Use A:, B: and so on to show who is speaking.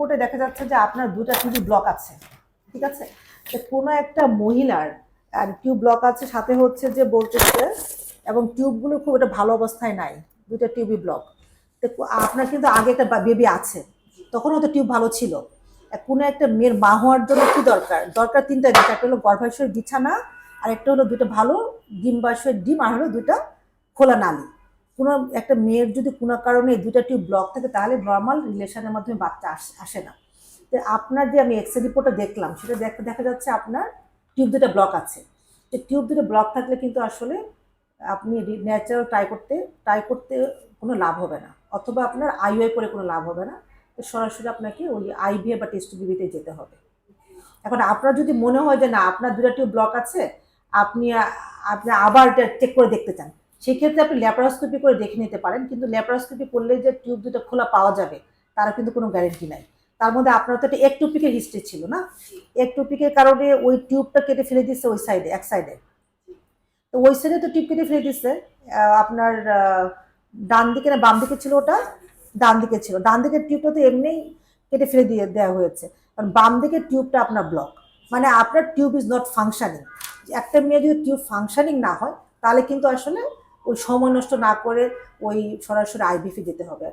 A: রিপোর্টে দেখা যাচ্ছে যে আপনার দুটা টিউব ব্লক আছে, ঠিক আছে? তো কোনো একটা মহিলার, আর টিউব ব্লক আছে, সাথে হচ্ছে যে বলতেছে, এবং টিউবগুলো খুব একটা ভালো অবস্থায় নাই দুটা টিউবই ব্লক তো আপনার কিন্তু আগে একটা বেবি আছে, তখন হয়তো টিউব ভালো ছিল। কোনো একটা মেয়ের মা হওয়ার জন্য কি দরকার? দরকার তিনটা জিনিস একটা হলো গর্ভাশয়ের বিছানা, আর একটা হলো দুটো ভালো ডিম্বাশয়ের ডিম, আর হলো দুটা খোলা নালী। কোনো একটা মেয়ের যদি কোনো কারণে এই দুটা টিউব ব্লক থাকে, তাহলে নর্মাল রিলেশনের মাধ্যমে বাচ্চা আস- না। তো আপনার যে আমি এক্স রিপোর্টটা দেখলাম, সেটা দেখ- দেখা যাচ্ছে আপনার টিউব দুটা ব্লক আছে। তো টিউব দুটো ব্লক থাকলে কিন্তু আসলে আপনি ন্যাচারাল ট্রাই করতে ট্রাই করতে কোনো লাভ হবে না। অথবা আপনার আইওআই করে কোনো লাভ হবে না। তো সরাসরি আপনাকে ওই আইভিএ বা টেস্ট বিবিতে যেতে হবে। এখন আপনার যদি মনে হয় যে না, আপনার দুটা টিউব ব্লক আছে, আপনি আপনি আবার চেক করে দেখতে চান। সেক্ষেত্রে আপনি ল্যাপারোস্কোপি করে দেখে নিতে পারেন কিন্তু ল্যাপারোস্কোপি করলে যে টিউব দুটো খোলা পাওয়া যাবে তার কিন্তু কোনো গ্যারেন্টি নাই। তার মধ্যে আপনার তো একটা একটুপিকের হিস্ট্রি ছিল না? একটুপিকের কারণে ওই টিউবটা কেটে ফেলে দিচ্ছে ওই সাইডে এক সাইডে তো ওই সাইডে তো টিউব কেটে ফেলে দিচ্ছে আপনার ডান দিকে না বাম দিকে ছিল ওটা? ডান দিকে ছিল। ডান দিকের টিউবটা তো এমনিই কেটে ফেলে দিয়ে দেওয়া হয়েছে। কারণ বাম দিকের টিউবটা আপনার ব্লক মানে আপনার টিউব ইজ নট ফাংশানিং একটা মেয়ে যদি টিউব ফাংশানিং না হয় তাহলে কিন্তু আসলে ওই সময় নষ্ট না করে ওই সরাসরি আইবিফি যেতে হবে।